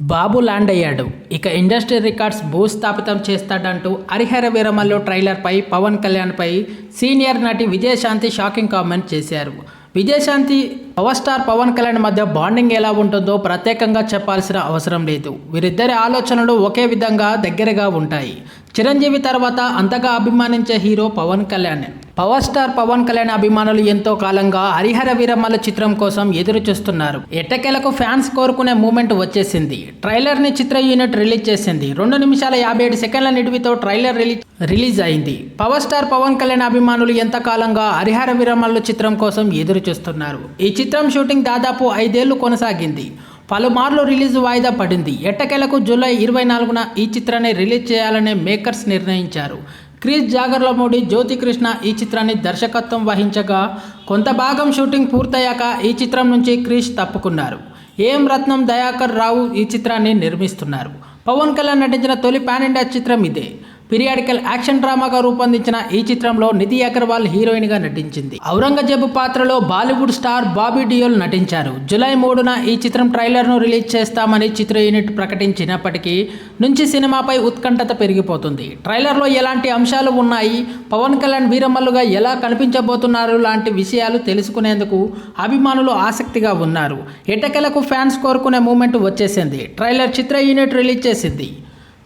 బాబు land అయ్యాడు. ఇక industry records భూస్థాపితం చేస్తాడంటూ హరిహర వీరమల్లు ట్రైలర్పై పవన్ కళ్యాణ్పై సీనియర్ నటి విజయశాంతి షాకింగ్ కామెంట్ చేశారు. విజయశాంతి పవర్ స్టార్ పవన్ కళ్యాణ్ మధ్య బాండింగ్ ఎలా ఉంటుందో ప్రత్యేకంగా చెప్పాల్సిన అవసరం లేదు. వీరిద్దరి ఆలోచనలు ఒకే విధంగా దగ్గరగా ఉంటాయి. చిరంజీవి తర్వాత అంతగా అభిమానించే hero Pawan Kalyan. Power star Pawan Kalyan అభిమానులు ఎంతో కాలంగా హరిహర వీరమ్మల చిత్రం కోసం ఎదురు చూస్తున్నారు. ఎట్టకేలకు ఫ్యాన్స్ కోరుకునే మూమెంట్ వచ్చేసింది. ట్రైలర్ని చిత్ర యూనిట్ రిలీజ్ చేసింది. రెండు నిమిషాల యాభై ఏడు సెకండ్ల నిడివితో ట్రైలర్ రిలీజ్ రిలీజ్ అయింది. పవర్ స్టార్ పవన్ కళ్యాణ్ అభిమానులు ఎంతకాలంగా హరిహర వీరమ్మల చిత్రం కోసం ఎదురు చూస్తున్నారు. ఈ చిత్రం షూటింగ్ దాదాపు ఐదేళ్ళు కొనసాగింది. పలుమార్లు రిలీజ్ వాయిదా పడింది. ఎట్టకేలకు జూలై ఇరవై నాలుగున ఈ చిత్రాన్ని రిలీజ్ చేయాలనే మేకర్స్ నిర్ణయించారు. క్రిస్ జాగర్లమూడి జ్యోతి కృష్ణ ఈ చిత్రాన్ని దర్శకత్వం వహించగా కొంత భాగం షూటింగ్ పూర్తయ్యాక ఈ చిత్రం నుంచి క్రిష్ తప్పుకున్నారు. ఏం రత్నం దయాకర్ రావు ఈ చిత్రాన్ని నిర్మిస్తున్నారు. పవన్ కళ్యాణ్ నటించిన తొలి పాన్ ఇండియా చిత్రం ఇదే. పీరియాడికల్ యాక్షన్ డ్రామాగా రూపొందించిన ఈ చిత్రంలో నిధి అగర్వాల్ హీరోయిన్గా నటించింది. ఔరంగజేబు పాత్రలో బాలీవుడ్ స్టార్ బాబీ డియోల్ నటించారు. జూలై మూడున ఈ చిత్రం ట్రైలర్ను రిలీజ్ చేస్తామని చిత్ర యూనిట్ ప్రకటించినప్పటికీ నుంచి సినిమాపై ఉత్కంఠత పెరిగిపోతుంది. ట్రైలర్లో ఎలాంటి అంశాలు ఉన్నాయి? పవన్ కళ్యాణ్ వీరమ్మలుగా ఎలా కనిపించబోతున్నారు? లాంటి విషయాలు తెలుసుకునేందుకు అభిమానులు ఆసక్తిగా ఉన్నారు. ఎటకెలకు ఫ్యాన్స్ కోరుకునే మూమెంట్ వచ్చేసింది. ట్రైలర్ చిత్ర యూనిట్ రిలీజ్ చేసింది.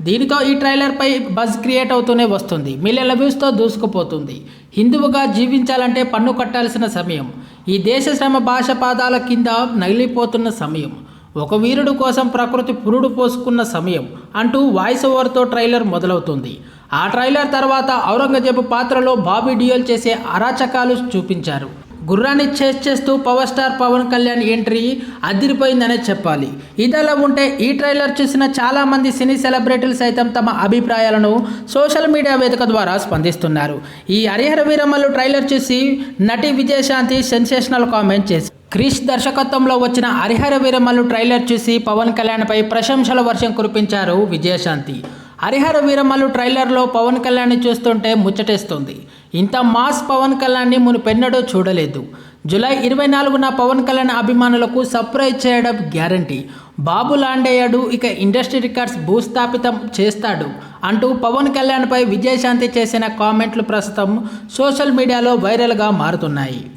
దీనితో ఈ ట్రైలర్పై బజ్ క్రియేట్ అవుతూనే వస్తుంది. మిలియన్ల వ్యూస్తో దూసుకుపోతుంది. హిందువుగా జీవించాలంటే పన్ను కట్టాల్సిన సమయం. ఈ దేశ శ్రమ భాష పాదాల కింద నగిలిపోతున్న సమయం. ఒక వీరుడు కోసం ప్రకృతి పురుడు పోసుకున్న సమయం అంటూ వాయిస్ ఓవర్తో ట్రైలర్ మొదలవుతుంది. ఆ ట్రైలర్ తర్వాత ఔరంగజేబు పాత్రలో బాబీ డియోల్ చేసే అరాచకాలు చూపించారు. గుర్రాన్ని చేస్ చేస్తూ power star Pawan Kalyan entry అదిరిపోయిందనే చెప్పాలి. ఇదలా ఉంటే ఈ ట్రైలర్ చూసిన చాలామంది సినీ సెలబ్రిటీలు సైతం తమ అభిప్రాయాలను సోషల్ మీడియా వేదిక ద్వారా స్పందిస్తున్నారు. ఈ హరిహర వీరమ్మలు ట్రైలర్ చూసి నటి విజయశాంతి సెన్సేషనల్ కామెంట్ చేసి క్రిష్ దర్శకత్వంలో వచ్చిన హరిహర వీరమ్మలు ట్రైలర్ చూసి పవన్ కళ్యాణ్పై ప్రశంసల వర్షం కురిపించారు విజయశాంతి. హరిహర వీరమ్మలు ట్రైలర్లో పవన్ కళ్యాణ్ని చూస్తుంటే ముచ్చటేస్తుంది. ఇంత మాస్ పవన్ కళ్యాణ్ని మునుపెన్నడూ చూడలేదు. జూలై ఇరవై నాలుగున పవన్ కళ్యాణ్ అభిమానులకు సర్ప్రైజ్ చేయడం గ్యారంటీ. బాబు లాండేయాడు ఇక ఇండస్ట్రీ రికార్డ్స్ భూస్థాపితం చేస్తాడు అంటూ పవన్ కళ్యాణ్పై విజయశాంతి చేసిన కామెంట్లు ప్రస్తుతం సోషల్ మీడియాలో వైరల్గా మారుతున్నాయి.